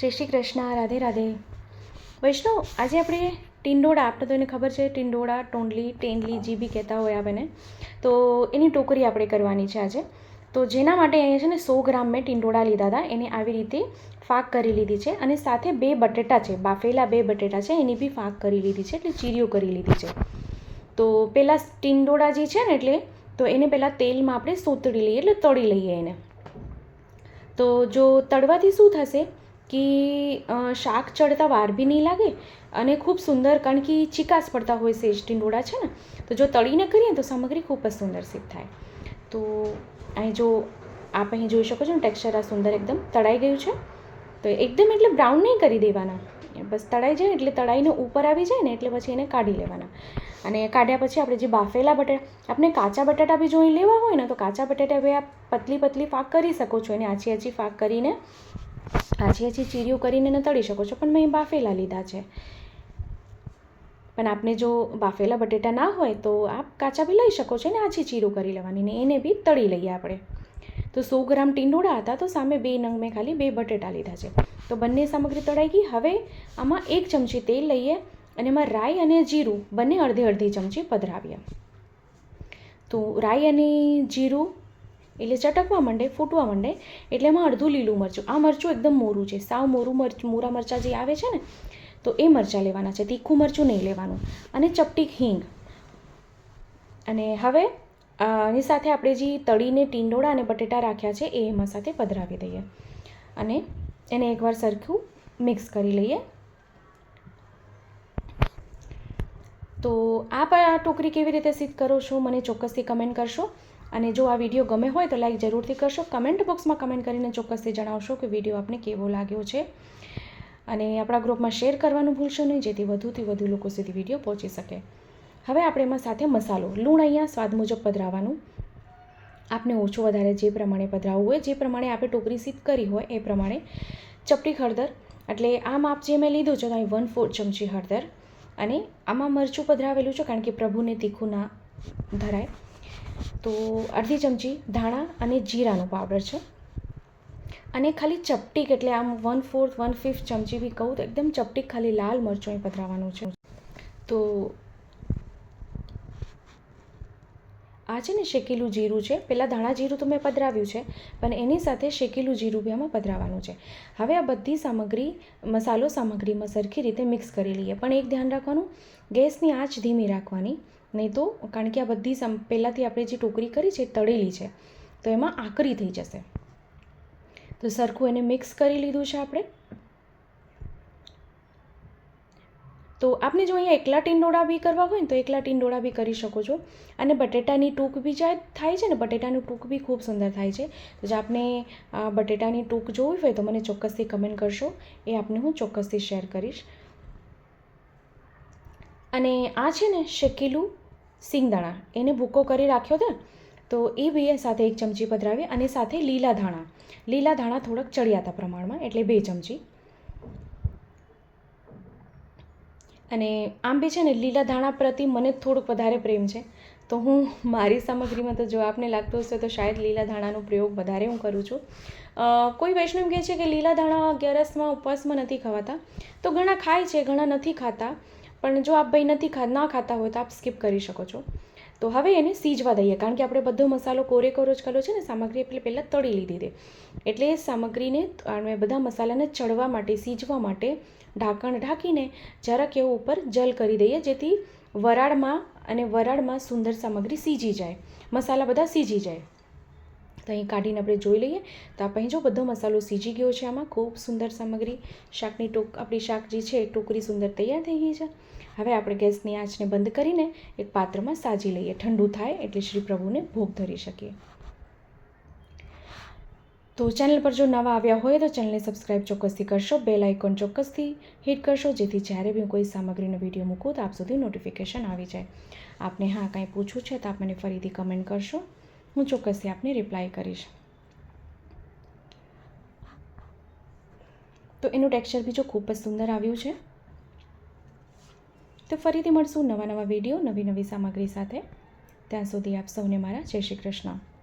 જય શ્રી કૃષ્ણ, રાધે રાધે. વૈષ્ણવ, આજે આપણે ટિંડોળા, આપણે તો એને ખબર છે, ટિંડોળા, ટોંડલી, ટેંડલી જે બી કહેતા હોય આપણે તો એની ટોકરી આપણે કરવાની છે આજે. તો જેના માટે અહીંયા છે ને સો ગ્રામ મેં ટીંડોળા લીધા હતા, એને આવી રીતે ફાક કરી લીધી છે અને સાથે બે બટેટા છે, બાફેલા બે બટેટા છે, એની બી ફાક કરી લીધી છે, એટલે ચીરીઓ કરી લીધી છે. તો પહેલાં ટિંડોળા જે છે ને એટલે, તો એને પહેલાં તેલમાં આપણે સોતળી લઈએ, એટલે તળી લઈએ એને. તો જો તળવાથી શું થશે કે શાક ચડતા વાર બી નહીં લાગે અને ખૂબ સુંદર, કારણ કે ચિકાસ પડતા હોય સેજ ટીંડોળા છે ને, તો જો તળીને કરીએ તો સામગ્રી ખૂબ જ સુંદર સિદ્ધ થાય. તો અહીં જો આપ અહીં જોઈ શકો છો ને ટેક્સચર આ સુંદર એકદમ તળાઈ ગયું છે. તો એકદમ એટલે બ્રાઉન નહીં કરી દેવાના. બસ તળાઈ જાય એટલે તળાઈને ઉપર આવી જાય ને એટલે પછી એને કાઢી લેવાના. અને કાઢ્યા પછી આપણે જે બાફેલા બટાટા આપણે કાચા બટાટા બી જો અહીં લેવા હોય ને, તો કાચા બટાટા બી આપ પતલી પતલી ફાક કરી શકો છો. એને આછી આછી ફાક કરીને આછી આછી ચીરીઓ કરીને એને તળી શકો છો, પણ મેં બાફેલા લીધા છે. પણ આપને જો બાફેલા બટેટા ના હોય તો આપ કાચા બી લઈ શકો છો ને આછી ચીરું કરી લેવાની ને એને બી તળી લઈએ આપણે. તો સો ગ્રામ ટીંડોળા હતા તો સામે બે નંગ મેં ખાલી બે બટેટા લીધા છે. તો બંને સામગ્રી તળાઈ ગઈ. હવે આમાં એક ચમચી તેલ લઈએ અને એમાં રાઈ અને જીરું બંને અડધી અડધી ચમચી પધરાવીએ. તો રાઈ અને જીરું એટલે ચટકવા માંડે, ફૂટવા માંડે, એટલે એમાં અડધું લીલું મરચું. આ મરચું એકદમ મોરું છે. સાવ મોરું મરચું, મોરા મરચાં જે આવે છે ને, તો એ મરચાં લેવાના છે. તીખું મરચું નહીં લેવાનું. અને ચપટીક હિંગ. અને હવે એની સાથે આપણે જે તળીને ટીંડોળા અને બટેટા રાખ્યા છે, એ એમાં સાથે પધરાવી દઈએ. અને એને એકવાર સરખું મિક્સ કરી લઈએ. તો આપ આ ટોકરી કેવી રીતે સિદ્ધ કરો છો? મને ચોક્કસથી કમેન્ટ કરશો. અને જો આ વીડિયો ગમે હોય તો લાઈક જરૂરથી કરશો. કમેન્ટ બોક્સમાં કમેન્ટ કરીને ચોક્કસથી જણાવશો કે વીડિયો આપને કેવો લાગ્યો છે. અને આપણા ગ્રુપમાં શેર કરવાનું ભૂલશો નહીં, જેથી વધુથી વધુ લોકો સુધી વીડિયો પહોંચી શકે. હવે આપણે એમાં સાથે મસાલો. લૂણ અહીંયા સ્વાદ મુજબ પધરાવવાનું. આપને ઓછું વધારે જે પ્રમાણે પધરાવવું હોય, જે પ્રમાણે આપણે ટોકરી સીધ કરી હોય, એ પ્રમાણે ચપટી હળદર. એટલે આ માપ જે મેં લીધું છે તો અહીં વન ફોર ચમચી હળદર. અને આમાં મરચું પધરાવેલું છે, કારણ કે પ્રભુને તીખું ના ધરાય. તો અડધી ચમચી ધાણા અને જીરાનો પાવડર છે. અને ખાલી ચપટીક એટલે આમ વન ફોર્થ વન ફિફ્થ ચમચી બી કહું તો એકદમ ચપટીક ખાલી લાલ મરચું એ પધરાવવાનું છે. તો આ છે ને શેકેલું જીરું છે. પહેલાં ધાણા જીરું તો મેં પધરાવ્યું છે, પણ એની સાથે શેકેલું જીરું બી આમાં પધરાવવાનું છે. હવે આ બધી સામગ્રી, મસાલો સામગ્રીમાં સરખી રીતે મિક્સ કરી લઈએ. પણ એક ધ્યાન રાખવાનું, ગેસની આંચ ધીમી રાખવાની, નહીં તો કારણ કે આ બધી પહેલાંથી આપણે જે ટોકરી કરી છે તળેલી છે, તો એમાં આકરી થઈ જશે. તો સરખું એને મિક્સ કરી લીધું છે આપણે. તો આપને જો અહીંયા એકલા ટીંડોળા બી કરવા હોય ને તો એકલા ટીંડોળા બી કરી શકો છો. અને બટેટાની ટૂંક બી જાય, થાય છે ને? બટેટાનું ટૂંક બી ખૂબ સુંદર થાય છે. તો જો આપને બટેટાની ટૂંક જોવી હોય તો મને ચોક્કસથી કમેન્ટ કરશો. એ આપને હું ચોક્કસથી શેર કરીશ. અને આ છે ને શેકેલું સિંગદાણા. એને ભૂકો કરી રાખ્યો હતો તો એ બે સાથે એક ચમચી પધરાવી અને સાથે લીલા ધાણા. લીલા ધાણા થોડાક ચડિયાતા પ્રમાણમાં, એટલે બે ચમચી. અને આમ બી છે ને, લીલા ધાણા પ્રતિ મને થોડુંક વધારે પ્રેમ છે. તો હું મારી સામગ્રીમાં તો જો આપને લાગતું હશે તો શાયદ લીલા ધાણાનો પ્રયોગ વધારે હું કરું છું. કોઈ વૈષ્ણવ કહે છે કે લીલા ધાણા અગિયારસમાં ઉપવાસમાં નથી ખવાતા. તો ઘણા ખાય છે, ઘણા નથી ખાતા. પણ જો આપ ભાઈ નથી ખા, ના ખાતા હોય તો આપ સ્કીપ કરી શકો છો. તો હવે એને સીજવા દઈએ, કારણ કે આપણે બધો મસાલો કોરે કોરો જ કર્યો છે ને, સામગ્રી એટલે પહેલાં તળી લીધી હતી. એટલે એ સામગ્રીને અને બધા મસાલાને ચડવા માટે, સીજવા માટે ઢાંકણ ઢાંકીને જરાક એવું ઉપર જલ કરી દઈએ, જેથી વરાળમાં અને વરાળમાં સુંદર સામગ્રી સીજી જાય. મસાલા બધા સીજી જાય. તો અહીં કાઢીને આપણે જોઈ લઈએ. તો આપણે જો બધો મસાલો સીજી ગયો છે આમાં. ખૂબ સુંદર સામગ્રી. શાકની ટોક, આપણી શાક જે છે ટોકરી સુંદર તૈયાર થઈ ગઈ છે. હવે આપણે ગેસની આંચને બંધ કરીને એક પાત્રમાં સાજી લઈએ. ઠંડુ થાય એટલે શ્રી પ્રભુને ભોગ ધરી શકીએ. તો ચેનલ પર જો નવા આવ્યા હોય તો ચેનલને સબસ્ક્રાઇબ ચોક્કસથી કરશો. બેલ આઇકોન ચોક્કસથી હિટ કરશો, જેથી જ્યારે બી હું કોઈ સામગ્રીનો વીડિયો મૂકું તો આપ સુધી નોટિફિકેશન આવી જાય. આપને હા કાંઈ પૂછવું છે તો આપ મને ફરીથી કમેન્ટ કરશો. હું ચોક્કસથી આપને રિપ્લાય કરીશ. તો એનું ટેક્સચર બી ખૂબ જ સુંદર આવ્યું છે. તો ફરીથી મળશું નવા નવા વીડિયો નવી નવી સામગ્રી સાથે. ત્યાં સુધી આપ સૌને મારા જય શ્રી કૃષ્ણ.